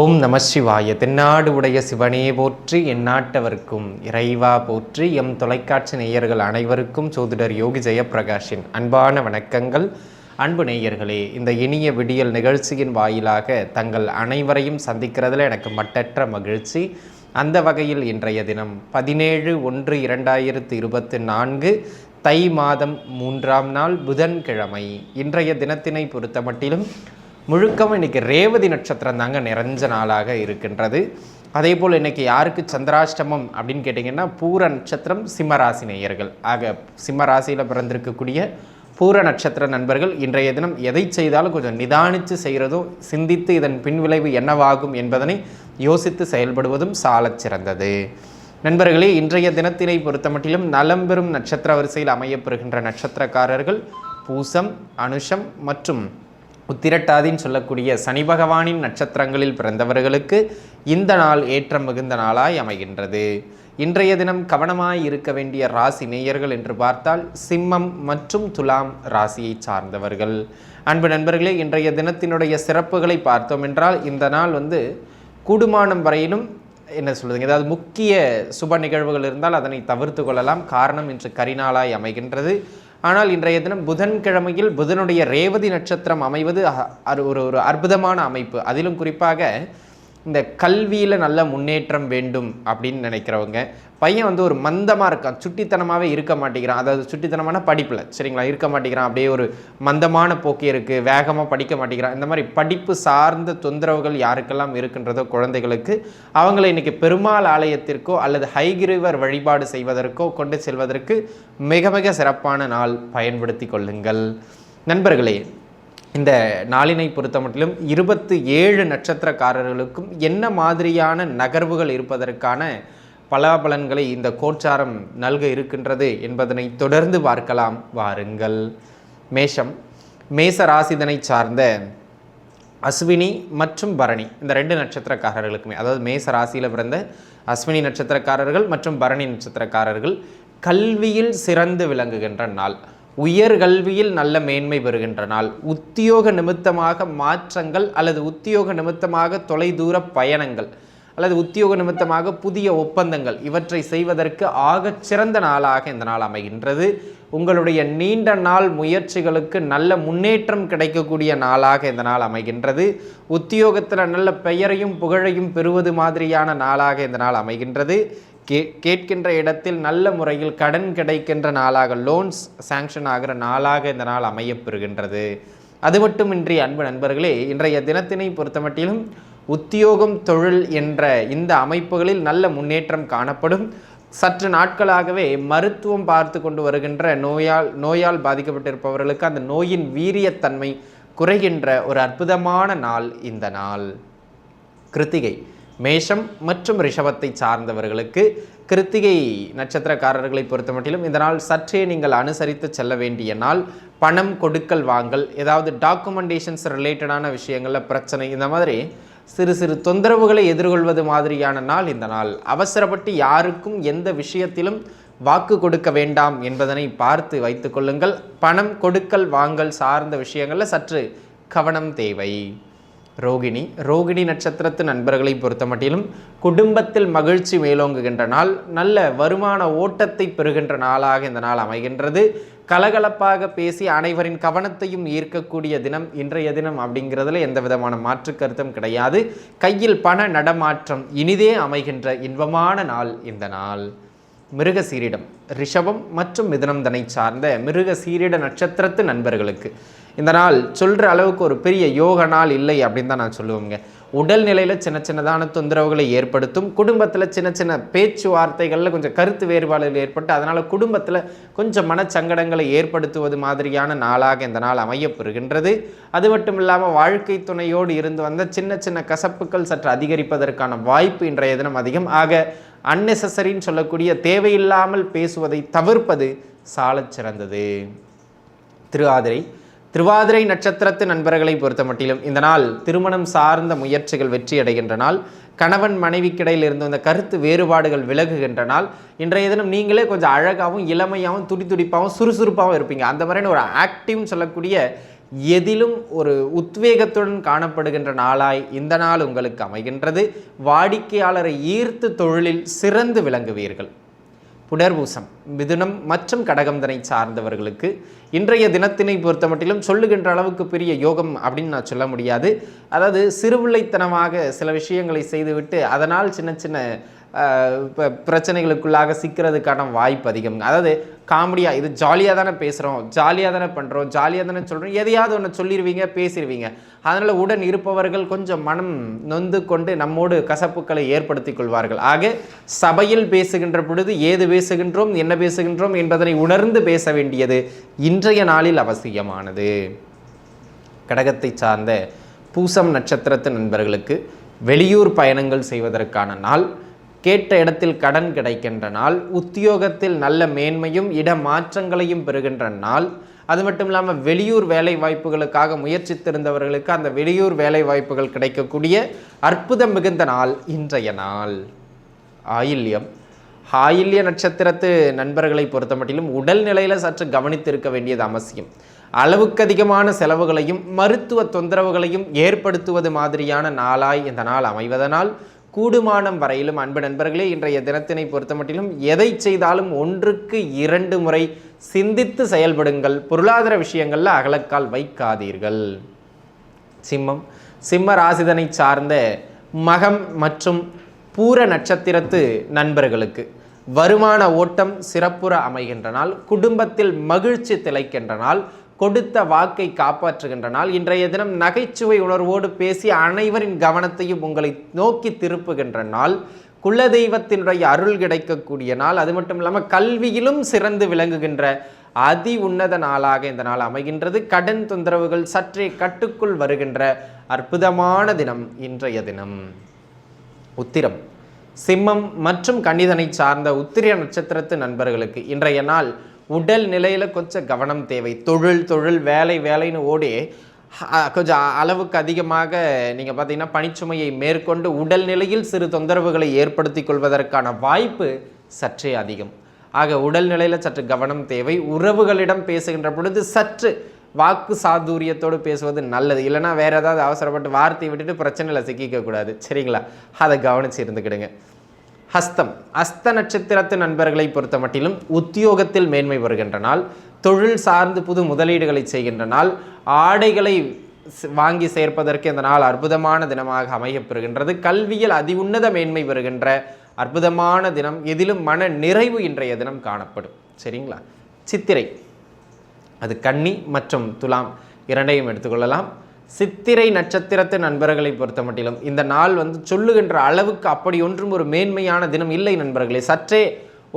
ஓம் நம சிவாய. தென்னாடு உடைய சிவனே போற்றி எந்நாட்டவர்க்கும் இறைவா போற்றி எம் தொலைக்காட்சி நேயர்கள் அனைவருக்கும் சோதிடர் யோகி ஜெயப்பிரகாஷின் அன்பான வணக்கங்கள். அன்பு நேயர்களே இந்த இனிய விடியல் நிகழ்ச்சியின் வாயிலாக தங்கள் அனைவரையும் சந்திக்கிறதுல எனக்கு மட்டற்ற மகிழ்ச்சி. அந்த வகையில் இன்றைய தினம் பதினேழு ஒன்று இரண்டாயிரத்து இருபத்தி நான்கு தை மாதம் மூன்றாம் நாள் புதன்கிழமை. இன்றைய தினத்தினை பொறுத்தமட்டிலும் முழுக்கவும் இன்றைக்கி ரேவதி நட்சத்திரம் தாங்க நிறைஞ்ச நாளாக இருக்கின்றது. அதே போல் இன்றைக்கி யாருக்கு சந்திராஷ்டமம் அப்படின்னு கேட்டிங்கன்னா பூர நட்சத்திரம் சிம்மராசி நேயர்கள். ஆக சிம்மராசியில் பிறந்திருக்கக்கூடிய பூர நட்சத்திர நண்பர்கள் இன்றைய தினம் எதை செய்தாலும் கொஞ்சம் நிதானித்து செய்கிறதோ சிந்தித்து இதன் பின்விளைவு என்னவாகும் என்பதனை யோசித்து செயல்படுவதும் சாலச் சிறந்தது. நண்பர்களே இன்றைய தினத்தினை பொறுத்தமட்டிலும் நலம் பெறும் நட்சத்திர வரிசையில் அமையப்பெறுகின்ற நட்சத்திரக்காரர்கள் பூசம் அனுஷம் மற்றும் உத்திரட்டாதின்னு சொல்லக்கூடிய சனி பகவானின் நட்சத்திரங்களில் பிறந்தவர்களுக்கு இந்த நாள் ஏற்றம் மிகுந்த நாளாய் அமைகின்றது. இன்றைய தினம் கவனமாய் இருக்க வேண்டிய ராசி நேயர்கள் என்று பார்த்தால் சிம்மம் மற்றும் துலாம் ராசியை சார்ந்தவர்கள். அன்பு நண்பர்களே இன்றைய தினத்தினுடைய சிறப்புகளை பார்த்தோம் என்றால் இந்த நாள் வந்து கூடுமானம் வரையிலும் என்ன சொல்லுதுங்க ஏதாவது முக்கிய சுப நிகழ்வுகள் இருந்தால் அதனை தவிர்த்து கொள்ளலாம். காரணம் இன்று கரிநாளாய் அமைகின்றது. ஆனால் இன்றைய தினம் புதன்கிழமையில் புதனுடைய ரேவதி நட்சத்திரம் அமைவது அரு- ஒரு ஒரு அற்புதமான அமைப்பு. அதிலும் குறிப்பாக இந்த கல்வியில் நல்ல முன்னேற்றம் வேண்டும் அப்படின்னு நினைக்கிறவங்க பையன் வந்து ஒரு மந்தமாக இருக்கான் சுட்டித்தனமாகவே இருக்க மாட்டேங்கிறான். அதாவது சுட்டித்தனமான படிப்பில் சரிங்களா? இருக்க மாட்டேங்கிறான். அப்படியே ஒரு மந்தமான போக்கு இருக்குது வேகமாக படிக்க மாட்டேங்கிறான். இந்த மாதிரி படிப்பு சார்ந்த தொந்தரவுகள் யாருக்கெல்லாம் இருக்கின்றதோ குழந்தைகளுக்கு அவங்களை இன்றைக்கி பெருமாள் ஆலயத்திற்கோ அல்லது ஹைகிரிவர் வழிபாடு செய்வதற்கோ கொண்டு செல்வதற்கு மிக மிக சிறப்பான நாள் பயன்படுத்தி கொள்ளுங்கள். நண்பர்களே இந்த நாளினை பொறுத்தமட்டிலும் இருபத்து ஏழு நட்சத்திரக்காரர்களுக்கும் என்ன மாதிரியான நகர்வுகள் இருப்பதற்கான பலாபலன்களை இந்த கோச்சாரம் நல்க இருக்கின்றது என்பதனை தொடர்ந்து பார்க்கலாம். வாருங்கள். மேஷம். மேச ராசிதனை சார்ந்த அஸ்வினி மற்றும் பரணி. இந்த ரெண்டு நட்சத்திரக்காரர்களுக்குமே. அதாவது மேச ராசியில் பிறந்த அஸ்வினி நட்சத்திரக்காரர்கள் மற்றும் பரணி நட்சத்திரக்காரர்கள் கல்வியில் சிறந்து விளங்குகின்ற நாள். உயர்கல்வியில் நல்ல மேன்மை பெறுகின்ற நாள் உத்தியோக நிமித்தமாக மாற்றங்கள் அல்லது உத்தியோக நிமித்தமாக தொலைதூர பயணங்கள் அல்லது உத்தியோக நிமித்தமாக புதிய ஒப்பந்தங்கள் இவற்றை செய்வதற்கு ஆகச் சிறந்த நாளாக இந்த நாள் அமைகின்றது. உங்களுடைய நீண்ட நாள் முயற்சிகளுக்கு நல்ல முன்னேற்றம் கிடைக்கக்கூடிய நாளாக இந்த நாள் அமைகின்றது. உத்தியோகத்தில் நல்ல பெயரையும் புகழையும் பெறுவது மாதிரியான நாளாக இந்த நாள் அமைகின்றது. கே கேட்கின்ற இடத்தில் நல்ல முறையில் கடன் கிடைக்கின்ற நாளாக லோன்ஸ் சாங்ஷன் ஆகிற நாளாக இந்த நாள் அமையப்பெறுகின்றது. அது மட்டுமின்றி அன்பு நண்பர்களே இன்றைய தினத்தினை பொறுத்தமட்டிலும் உத்தியோகம் தொழில் என்ற இந்த அமைப்புகளில் நல்ல முன்னேற்றம் காணப்படும். சற்று நாட்களாகவே மருத்துவம் பார்த்து கொண்டு வருகின்ற நோயால் நோயால் பாதிக்கப்பட்டிருப்பவர்களுக்கு அந்த நோயின் வீரியத்தன்மை குறைகின்ற ஒரு அற்புதமான நாள் இந்த நாள். கிருத்திகை. மேஷம் மற்றும் ரிஷபத்தை சார்ந்தவர்களுக்கு கிருத்திகை நட்சத்திரக்காரர்களை பொறுத்தமட்டிலும் இந்த நாள் சற்றே நீங்கள் அனுசரித்து செல்ல வேண்டிய நாள். பணம் கொடுக்கல் வாங்கல் ஏதாவது டாக்குமெண்டேஷன்ஸ் ரிலேட்டடான விஷயங்களில் பிரச்சனை இந்த மாதிரி சிறு சிறு தொந்தரவுகளை எதிர்கொள்வது மாதிரியான நாள் இந்த நாள். அவசரப்பட்டு யாருக்கும் எந்த விஷயத்திலும் வாக்கு கொடுக்க வேண்டாம் என்பதனை பார்த்து வைத்துக்கொள்ளுங்கள் பணம் கொடுக்கல் வாங்கல் சார்ந்த விஷயங்களில் சற்று கவனம் தேவை. ரோகிணி. ரோகிணி நட்சத்திரத்து நண்பர்களை பொறுத்தமட்டிலும் குடும்பத்தில் மகிழ்ச்சி மேலோங்குகின்ற நாள் நல்ல வருமான ஓட்டத்தை பெறுகின்ற நாளாக இந்த நாள் அமைகின்றது. கலகலப்பாக பேசி அனைவரின் கவனத்தையும் ஈர்க்கக்கூடிய தினம் இன்றைய தினம் அப்படிங்கிறதுல எந்த விதமான மாற்று கருத்தும் கிடையாது. கையில் பண நடமாற்றம் இனிதே அமைகின்ற இன்பமான நாள் இந்த நாள். மிருக சீரிடம் ரிஷபம் மற்றும் மிதனம் தனை சார்ந்த மிருக சீரிட நட்சத்திரத்து நண்பர்களுக்கு. இந்த நாள் சொல்கிற அளவுக்கு ஒரு பெரிய யோக நாள் இல்லை அப்படின்னு தான் நான் சொல்லுவேங்க. உடல் நிலையில் சின்ன சின்னதான தொந்தரவுகளை ஏற்படுத்தும் குடும்பத்தில் சின்ன சின்ன பேச்சுவார்த்தைகளில் கொஞ்சம் கருத்து வேறுபாடுகள் ஏற்பட்டு அதனால் குடும்பத்தில் கொஞ்சம் மனச்சங்கடங்களை ஏற்படுத்துவது மாதிரியான நாளாக இந்த நாள் அமையப்பெறுகின்றது. அது மட்டும் இல்லாமல் வாழ்க்கை துணையோடு இருந்து வந்த சின்ன சின்ன கசப்புகள் சற்று அதிகரிப்பதற்கான வாய்ப்பு இன்றைய தினம் அதிகம். ஆக அன்னெசசரின்னு சொல்லக்கூடிய தேவையில்லாமல் பேசுவதை தவிர்ப்பது சாலச் சிறந்தது. திருவாதிரை. திருவாதிரை நட்சத்திரத்து நண்பர்களை பொறுத்த மட்டிலும் இந்த நாள் திருமணம் சார்ந்த முயற்சிகள் வெற்றி அடைகின்ற நாள். கணவன் மனைவிக்கிடையில் இருந்து அந்த கருத்து வேறுபாடுகள் விலகுகின்ற நாள். இன்றைய தினம் நீங்களே கொஞ்சம் அழகாகவும் இளமையாகவும் துடி துடிப்பாகவும் சுறுசுறுப்பாகவும் இருப்பீங்க. அந்த மாதிரியான ஒரு ஆக்டிவ்னு சொல்லக்கூடிய எதிலும் ஒரு உத்வேகத்துடன் காணப்படுகின்ற நாளாய் இந்த நாள் உங்களுக்கு அமைகின்றது. வாடிக்கையாளரை ஈர்த்து தொழிலில் சிறந்து விளங்குவீர்கள். புனர்பூசம் மிதுனம் மற்றும் கடகம்தனை சார்ந்தவர்களுக்கு இன்றைய தினத்தினை பொறுத்த மட்டிலும் சொல்லுகின்ற அளவுக்கு பெரிய யோகம் அப்படின்னு நான் சொல்ல முடியாது. அதாவது சிறுவில்லைத்தனமாக சில விஷயங்களை செய்துவிட்டு அதனால் சின்ன சின்ன இப்போ ப- பிரச்சனைகளுக்குள்ளாக சிக்கிறதுக்கான வாய்ப்பு அதிகம். அதாவது காமெடியாக இது ஜாலியாக தானே பேசுகிறோம் ஜாலியாக தானே பண்ணுறோம் ஜாலியாக தானே சொல்கிறோம் எதையாவது ஒன்று சொல்லிடுவீங்க பேசிடுவீங்க அதனால் உடன் இருப்பவர்கள் கொஞ்சம் மனம் நொந்து கொண்டு நம்மோடு கசப்புக்களை ஏற்படுத்தி கொள்வார்கள். ஆக சபையில் பேசுகின்ற பொழுது ஏது பேசுகின்றோம் என்ன பேசுகின்றோம் என்பதனை உணர்ந்து பேச வேண்டியது இன்றைய நாளில் அவசியமானது. கடகத்தை சார்ந்த பூசம் நட்சத்திரத்து நண்பர்களுக்கு வெளியூர் பயணங்கள் செய்வதற்கான நாள் கேட்ட இடத்தில் கடன் கிடைக்கின்ற நாள் உத்தியோகத்தில் நல்ல மேன்மையும் இட மாற்றங்களையும் பெறுகின்ற நாள். அது மட்டும் இல்லாமல் வெளியூர் வேலை வாய்ப்புகளுக்காக முயற்சித்திருந்தவர்களுக்கு அந்த வெளியூர் வேலை வாய்ப்புகள் கிடைக்கக்கூடிய அற்புதம் மிகுந்த நாள் இன்றைய நாள். ஆயில்யம். ஆயில்ய நட்சத்திரத்து நண்பர்களை பொறுத்த மட்டிலும் உடல் நிலையில் சற்று கவனித்திருக்க வேண்டியது அவசியம். அளவுக்கு அதிகமான செலவுகளையும் மருத்துவ தொந்தரவுகளையும் ஏற்படுத்துவது மாதிரியான நாளாய் இந்த நாள் அமைவதனால் கூடுமானம் வரையிலும் அன்பு நண்பர்களே இன்றைய தினத்தினை பொறுத்தமட்டிலும் எதை செய்தாலும் ஒன்றுக்கு இரண்டு முறை சிந்தித்து செயல்படுங்கள். பொருளாதார விஷயங்களில் அகலக்கால் வைக்காதீர்கள். சிம்மம் சிம்ம ராசிதனை சார்ந்த மகம் மற்றும் பூர நட்சத்திரத்து நண்பர்களுக்கு வருமான ஓட்டம் சிறப்புற அமைகின்ற நாள் குடும்பத்தில் மகிழ்ச்சி திளைக்கின்ற நாள் கொடுத்த வாக்கை காப்பாற்றுகின்ற நாள். இன்றைய தினம் நகைச்சுவை உணர்வோடு பேசி அனைவரின் கவனத்தையும் உங்களை நோக்கி திருப்புகின்ற நாள். குலதெய்வத்தினுடைய அருள் கிடைக்கக்கூடிய நாள். அது மட்டும் இல்லாமல் கல்வியிலும் சிறந்து விளங்குகின்ற அதி உன்னத நாளாக இந்த நாள் அமைகின்றது. கடன் தொந்தரவுகள் சற்றே கட்டுக்குள் வருகின்ற அற்புதமான தினம் இன்றைய தினம். உத்திரம். சிம்மம் மற்றும் கன்னிதனை சார்ந்த உத்திர நட்சத்திரத்து நண்பர்களுக்கு இன்றைய நாள் உடல் நிலையில் கொஞ்சம் கவனம் தேவை. தொழில் தொழில் வேலை வேலைன்னு ஓடி கொஞ்சம் அளவுக்கு அதிகமாக நீங்கள் பார்த்தீங்கன்னா பணிச்சுமையை மேற்கொண்டு உடல் நிலையில் சிறு தொந்தரவுகளை ஏற்படுத்திக் கொள்வதற்கான வாய்ப்பு சற்றே அதிகம். ஆக உடல் நிலையில் சற்று கவனம் தேவை. உறவுகளிடம் பேசுகின்ற பொழுது சற்று வாக்கு சாதுரியத்தோடு பேசுவது நல்லது. இல்லைன்னா வேறு ஏதாவது அவசரப்பட்டு வார்த்தையை விட்டுட்டு பிரச்சனையில் சிக்கிக்க கூடாது. சரிங்களா? அதை கவனித்து இருந்துக்கிடுங்க. ஹஸ்தம். அஸ்த நட்சத்திரத்து நண்பர்களை பொறுத்த மட்டிலும் உத்தியோகத்தில் மேன்மை வருகின்ற நாள் தொழில் சார்ந்து புது முதலீடுகளை செய்கின்ற நாள் ஆடைகளை வாங்கி சேர்ப்பதற்கு இந்த நாள் அற்புதமான தினமாக அமையப்பெறுகின்றது கல்வியில் அதி உன்னத மேன்மை வருகின்ற அற்புதமான தினம் எதிலும் மன நிறைவு இன்றைய தினம் காணப்படும். சரிங்களா? சித்திரை. அது கன்னி மற்றும் துலாம் இரண்டையும் எடுத்துக்கொள்ளலாம் சித்திரை நட்சத்திரத்து நண்பர்களை பொறுத்த மட்டிலும் இந்த நாள் வந்து சொல்லுகின்ற அளவுக்கு அப்படி ஒன்றும் ஒரு மேன்மையான தினம் இல்லை நண்பர்களே. சற்றே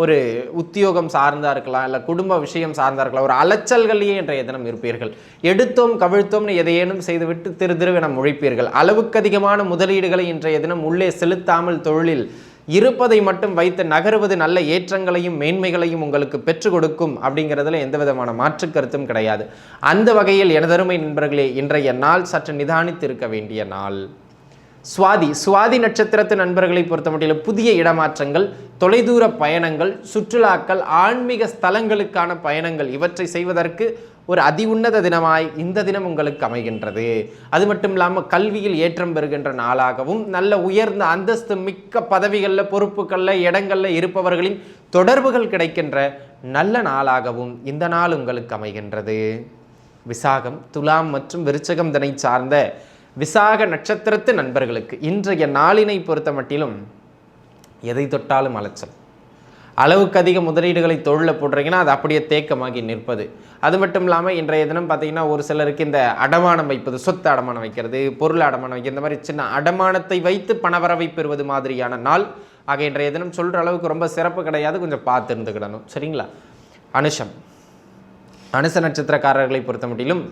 ஒரு உத்தியோகம் சார்ந்தா இருக்கலாம் இல்லை குடும்ப விஷயம் சார்ந்தா இருக்கலாம் ஒரு அலைச்சல்களையே இன்றைய தினம் இருப்பீர்கள். எடுத்தோம் கவிழ்த்தோம்னு எதையேனும் செய்துவிட்டு திரு திருவென முழிப்பீர்கள். அளவுக்கு அதிகமான முதலீடுகளை இன்றைய தினம் உள்ளே செலுத்தாமல் தொழிலில் இருப்பதை மட்டும் வைத்து நகருவது நல்ல ஏற்றங்களையும் மேன்மைகளையும் உங்களுக்கு பெற்றுக் கொடுக்கும் அப்படிங்கிறதுல எந்த விதமான மாற்று கருத்தும் கிடையாது. அந்த வகையில் எனதருமை நண்பர்களே இன்றைய நாள் சற்று நிதானித்து இருக்க வேண்டிய நாள். சுவாதி சுவாதி நட்சத்திரத்து நண்பர்களை பொறுத்தமட்டிலும் புதிய இடமாற்றங்கள் தொலைதூர பயணங்கள் சுற்றுலாக்கள் ஆன்மீக ஸ்தலங்களுக்கான பயணங்கள் இவற்றை செய்வதற்கு ஒரு அதி உன்னத தினமாய் இந்த தினம் உங்களுக்கு அமைகின்றது. அது மட்டும் இல்லாமல் கல்வியில் ஏற்றம் பெறுகின்ற நாளாகவும் நல்ல உயர்ந்த அந்தஸ்து மிக்க பதவிகளில் பொறுப்புகளில் இடங்களில் இருப்பவர்களின் தொடர்புகள் கிடைக்கின்ற நல்ல நாளாகவும் இந்த நாள் உங்களுக்கு அமைகின்றது. விசாகம் துலாம் மற்றும் விருச்சகம் தினை சார்ந்த விசாக நட்சத்திரத்து நண்பர்களுக்கு இன்றைய நாளினை பொறுத்த மட்டிலும் எதை தொட்டாலும் அலைச்சல். அளவுக்கு அதிக முதலீடுகளை தொழிலில் போடுறீங்கன்னா அது அப்படியே தேக்கமாகி நிற்பது. அது மட்டும் இல்லாமல் இன்றைய தினம் பார்த்தீங்கன்னா ஒரு சிலருக்கு இந்த அடமானம் வைப்பது சொத்து அடமானம் வைக்கிறது பொருள் அடமானம் வைக்கிறது இந்த மாதிரி சின்ன அடமானத்தை வைத்து பணவரவை பெறுவது மாதிரியான நாள். ஆக இன்றைய தினம் சொல்கிற அளவுக்கு ரொம்ப சிறப்பு கிடையாது. கொஞ்சம் பார்த்து இருந்துக்கிடணும். சரிங்களா? அனுஷம். அனுச நட்சத்திரக்காரர்களை பொறுத்த மட்டிலும்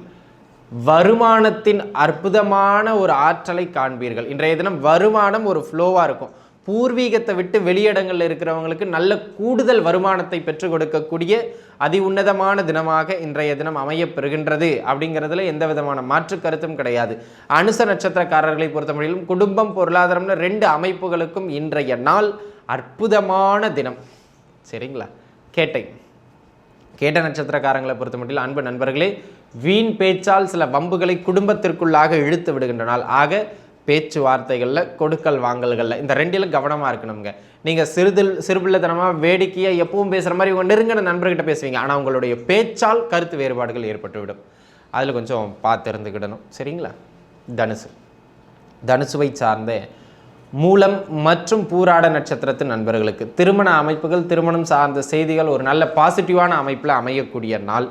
வருமானத்தின் அற்புதமான ஒரு ஆற்றலை காண்பீர்கள். இன்றைய தினம் வருமானம் ஒரு ஃப்ளோவாக இருக்கும். பூர்வீகத்தை விட்டு வெளியிடங்களில் இருக்கிறவங்களுக்கு நல்ல கூடுதல் வருமானத்தை பெற்றுக் கொடுக்கக்கூடிய அதி உன்னதமான தினமாக இன்றைய தினம் அமையப்பெறுகின்றது அப்படிங்கிறதுல எந்த விதமான மாற்று கருத்தும் கிடையாது. அனுச நட்சத்திரக்காரர்களை பொறுத்தமட்டிலும் குடும்பம் பொருளாதாரம்னு ரெண்டு அமைப்புகளுக்கும் இன்றைய நாள் அற்புதமான தினம். சரிங்களா? கேட்டை. கேட்ட நட்சத்திரக்காரங்களை பொறுத்த மட்டும் அன்பு நண்பர்களே வீண் பேச்சால் சில வம்புகளை குடும்பத்திற்குள்ளாக இழுத்து விடுகின்ற நாள் ஆக பேச்சுவார்த்தைகளில் கொடுக்கல் வாங்கல்களில். இந்த ரெண்டிலும் கவனமாக இருக்கணுங்க நீங்கள் சிறுதில் சிறுபிள்ளைத்தனமாக வேடிக்கையாக எப்பவும் பேசுகிற மாதிரி உங்கள் நெருங்கின நண்பர்கிட்ட பேசுவீங்க. ஆனால் உங்களுடைய பேச்சால் கருத்து வேறுபாடுகள் ஏற்பட்டுவிடும். அதில் கொஞ்சம் பார்த்து இருந்துக்கிடணும் சரிங்களா? தனுசு. தனுசுவை சார்ந்த மூலம் மற்றும் பூராட நட்சத்திரத்தின் நண்பர்களுக்கு. திருமண அமைப்புகள் திருமணம் சார்ந்த செய்திகள் ஒரு நல்ல பாசிட்டிவான அமைப்பில் அமையக்கூடிய நாள்.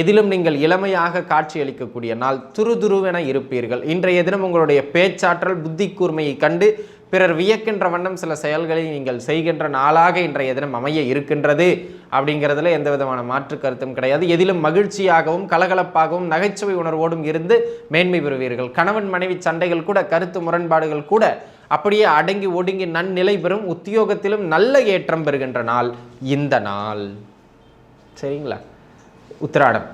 எதிலும் நீங்கள் இளமையாக காட்சியளிக்கக்கூடிய நாள் துருதுருவென இருப்பீர்கள். இன்றைய தினம் உங்களுடைய பேச்சாற்றல் புத்தி கூர்மையை கண்டு பிறர் வியக்கின்ற வண்ணம் சில செயல்களை நீங்கள் செய்கின்ற நாளாக இன்றைய தினம் அமைய இருக்கின்றது. அப்படிங்கிறதுல எந்த விதமான மாற்று கருத்தும் கிடையாது. எதிலும் மகிழ்ச்சியாகவும் கலகலப்பாகவும் நகைச்சுவை உணர்வோடும் இருந்து மேன்மை பெறுவீர்கள். கணவன் மனைவி சண்டைகள் கூட கருத்து முரண்பாடுகள் கூட அப்படியே அடங்கி ஒடுங்கி நன்னிலை பெறும் உத்தியோகத்திலும் நல்ல ஏற்றம் பெறுகின்ற நாள் இந்த நாள். சரிங்களா? உத்திராடம்.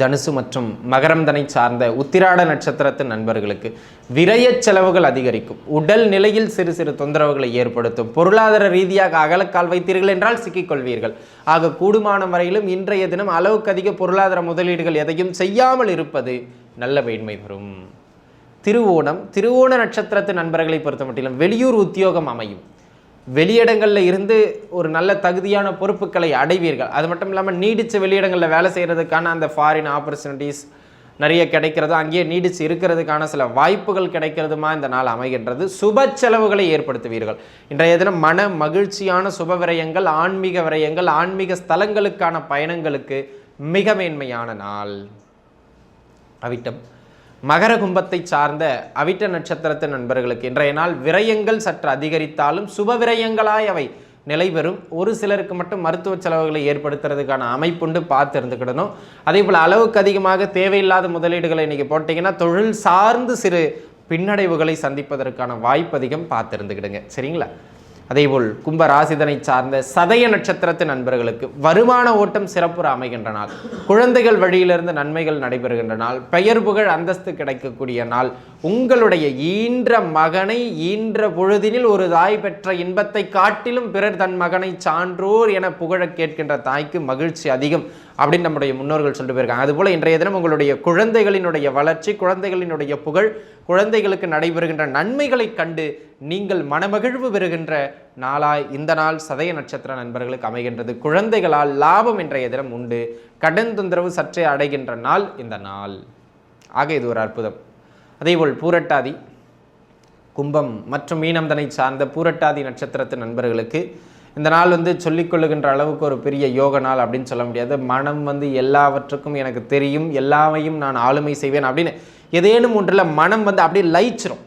தனுசு மற்றும் மகரம் தனை சார்ந்த உத்திராட நட்சத்திரத்தின் நண்பர்களுக்கு விரய செலவுகள் அதிகரிக்கும். உடல் நிலையில் சிறு சிறு தொந்தரவுகளை ஏற்படுத்தும். பொருளாதார ரீதியாக அகலக்கால் வைத்தீர்கள் என்றால் சிக்கிக்கொள்வீர்கள் ஆக கூடுமான வரையிலும் இன்றைய தினம் அளவுக்கு அதிக பொருளாதார முதலீடுகள் எதையும் செய்யாமல் இருப்பது நல்ல மேன்மை வரும். திருவோணம் திருவோண நட்சத்திரத்து நண்பர்களை பொறுத்த மட்டிலும் வெளியூர் உத்தியோகம் அமையும். வெளியிடங்களில் இருந்து ஒரு நல்ல தகுதியான பொறுப்புகளை அடைவீர்கள். அது மட்டும் இல்லாமல் நீடித்த வெளியிடங்களில் வேலை செய்கிறதுக்கான அந்த ஃபாரின் ஆப்பர்ச்சுனிட்டிஸ் நிறைய கிடைக்கிறது. அங்கேயே நீடித்து இருக்கிறதுக்கான சில வாய்ப்புகள் கிடைக்கிறதுமா இந்த நாள் அமைகின்றது. சுப செலவுகளை ஏற்படுத்துவீர்கள். இன்றைய தினம் மன மகிழ்ச்சியான சுப விரயங்கள் ஆன்மீக விரயங்கள் ஆன்மீக ஸ்தலங்களுக்கான பயணங்களுக்கு மிக மேன்மையான நாள். அவிட்டம். மகர கும்பத்தை சார்ந்த அவிட்ட நட்சத்திரத்து நண்பர்களுக்கு இன்றைய நாள் விரயங்கள் சற்று அதிகரித்தாலும் சுப விரயங்களாய் அவை நிலைபெறும். ஒரு சிலருக்கு மட்டும் மருத்துவ செலவுகளை ஏற்படுத்துறதுக்கான அமைப்புண்டு பார்த்து இருந்துக்கிடணும் அதே போல் அளவுக்கு அதிகமாக தேவையில்லாத முதலீடுகளை இன்றைக்கி போட்டிங்கன்னா தொழில் சார்ந்து சிறு பின்னடைவுகளை சந்திப்பதற்கான வாய்ப்பு அதிகம் பார்த்து இருந்துக்கிடுங்க சரிங்களா? அதேபோல் கும்ப ராசிதனை சார்ந்த சதய நட்சத்திரத்து நண்பர்களுக்கு வருமான ஓட்டம் சிறப்புற அமைகின்ற நாள் குழந்தைகள் வழியிலிருந்து நன்மைகள் நடைபெறுகின்ற நாள் பெயர் புகழ் அந்தஸ்து கிடைக்கக்கூடிய நாள் உங்களுடைய ஈன்ற மகனை ஈன்ற பொழுதினில் ஒரு தாய் பெற்ற இன்பத்தை காட்டிலும் பிறர் தன் மகனை சான்றோர் என புகழ கேட்கின்ற தாய்க்கு மகிழ்ச்சி அதிகம் அப்படின்னு நம்முடைய முன்னோர்கள் சொல்லிட்டு போயிருக்காங்க. அதுபோல் இன்றைய தினம் உங்களுடைய குழந்தைகளினுடைய வளர்ச்சி குழந்தைகளினுடைய புகழ் குழந்தைகளுக்கு நடைபெறுகின்ற நன்மைகளை கண்டு நீங்கள் மனமகிழ்வு பெறுகின்ற நாளாய் இந்த நாள் சதய நட்சத்திர நண்பர்களுக்கு அமைகின்றது. குழந்தைகளால் லாபம் இன்றைய தினம் உண்டு. கடன் தொந்தரவு சற்றே அடைகின்ற நாள் இந்த நாள். ஆக இது ஒரு அற்புதம். அதேபோல் பூரட்டாதி கும்பம் மற்றும் மீனம்தனை சார்ந்த பூரட்டாதி நட்சத்திரத்து நண்பர்களுக்கு இந்த நாள் வந்து சொல்லிக்கொள்ளுகின்ற அளவுக்கு ஒரு பெரிய யோக நாள் அப்படின்னு சொல்ல முடியாது. மனம் வந்து எல்லாவற்றுக்கும் எனக்கு தெரியும் எல்லாமையும் நான் ஆளுமை செய்வேன் அப்படின்னு ஏதேனும் ஒன்றில் மனம் வந்து அப்படியே லயிச்சிரும்.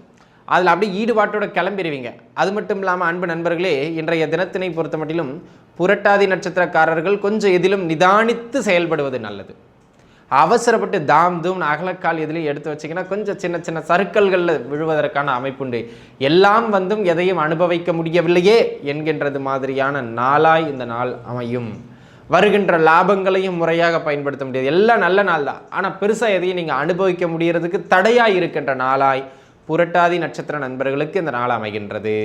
அதில் அப்படியே ஈடுபாட்டோட கிளம்பிடுவீங்க அது மட்டும் இல்லாமல் அன்பு நண்பர்களே இன்றைய தினத்தினை பொறுத்த மட்டிலும் புரட்டாதி நட்சத்திரக்காரர்கள் கொஞ்சம் எதிலும் நிதானித்து செயல்படுவது நல்லது. அவசரப்பட்டு தாம் தூம் அகலக்கால் எதுலையும் எடுத்து வச்சிங்கன்னா கொஞ்சம் சின்ன சின்ன சர்க்கல்களில் விழுவதற்கான அமைப்புண்டு எல்லாம் வந்தும் எதையும் அனுபவிக்க முடியவில்லையே என்கின்றது மாதிரியான நாளாய் இந்த நாள் அமையும். வருகின்ற லாபங்களையும் முறையாக பயன்படுத்த முடியாது. எல்லாம் நல்ல நாள் தான். ஆனால் பெருசாக எதையும் நீங்கள் அனுபவிக்க முடியறதுக்கு தடையாக இருக்கின்ற நாளாய் புரட்டாதி நட்சத்திர நண்பர்களுக்கு இந்த நாள் அமைகின்றது.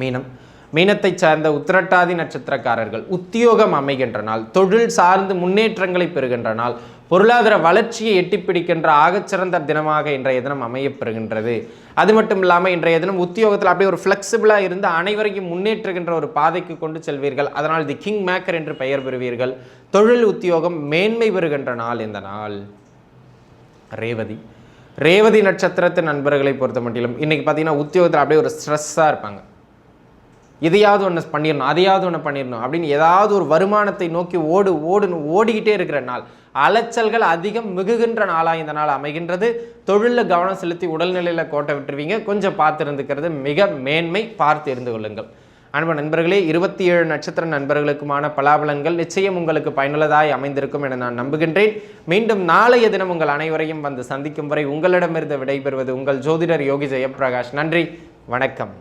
மீனம் மீனத்தை சார்ந்த உத்திரட்டாதி நட்சத்திரக்காரர்கள் உத்தியோகம் அமைகின்ற நாள் தொழில் சார்ந்து முன்னேற்றங்களை பெறுகின்ற நாள் பொருளாதார வளர்ச்சியை எட்டிப்பிடிக்கின்ற ஆகச்சிறந்த தினமாக இன்றைய தினம் அமையப்பெறுகின்றது அது மட்டும் இல்லாமல் இன்றைய தினம் உத்தியோகத்தில் அப்படியே ஒரு ஃப்ளெக்சிபிளாக இருந்து அனைவரையும் முன்னேற்றுகின்ற ஒரு பாதைக்கு கொண்டு செல்வீர்கள். அதனால் தி கிங் மேக்கர் என்று பெயர் பெறுவீர்கள். தொழில் உத்தியோகம் மேன்மை பெறுகின்ற நாள் இந்த நாள். ரேவதி. ரேவதி நட்சத்திரத்து நண்பர்களை பொறுத்த மட்டிலும் இன்றைக்கி பார்த்தீங்கன்னா உத்தியோகத்தில் அப்படியே ஒரு ஸ்ட்ரெஸ்ஸாக இருப்பாங்க. இதையாவது ஒன்று பண்ணிடணும் அதையாவது ஒன்று பண்ணிடணும் அப்படின்னு ஏதாவது ஒரு வருமானத்தை நோக்கி ஓடு ஓடுன்னு ஓடிக்கிட்டே இருக்கிற நாள் அலைச்சல்கள் அதிகம் மிகுகின்ற நாளாக இந்த நாள் அமைகின்றது. தொழிலில் கவனம் செலுத்தி உடல்நிலையில் கோட்டை விட்டுருவீங்க. கொஞ்சம் பார்த்து இருந்துக்கிறது மிக மேன்மை பார்த்து இருந்து கொள்ளுங்கள். அன்பு நண்பர்களே இருபத்தி ஏழு நட்சத்திர நண்பர்களுக்குமான பலாபலன்கள் நிச்சயம் உங்களுக்கு பயனுள்ளதாய் அமைந்திருக்கும் என நான் நம்புகின்றேன். மீண்டும் நாளைய தினம் உங்கள் அனைவரையும் வந்து சந்திக்கும் வரை உங்களிடமிருந்து விடைபெறுவது உங்கள் ஜோதிடர் யோகி ஜெயபிரகாஷ் நன்றி வணக்கம்.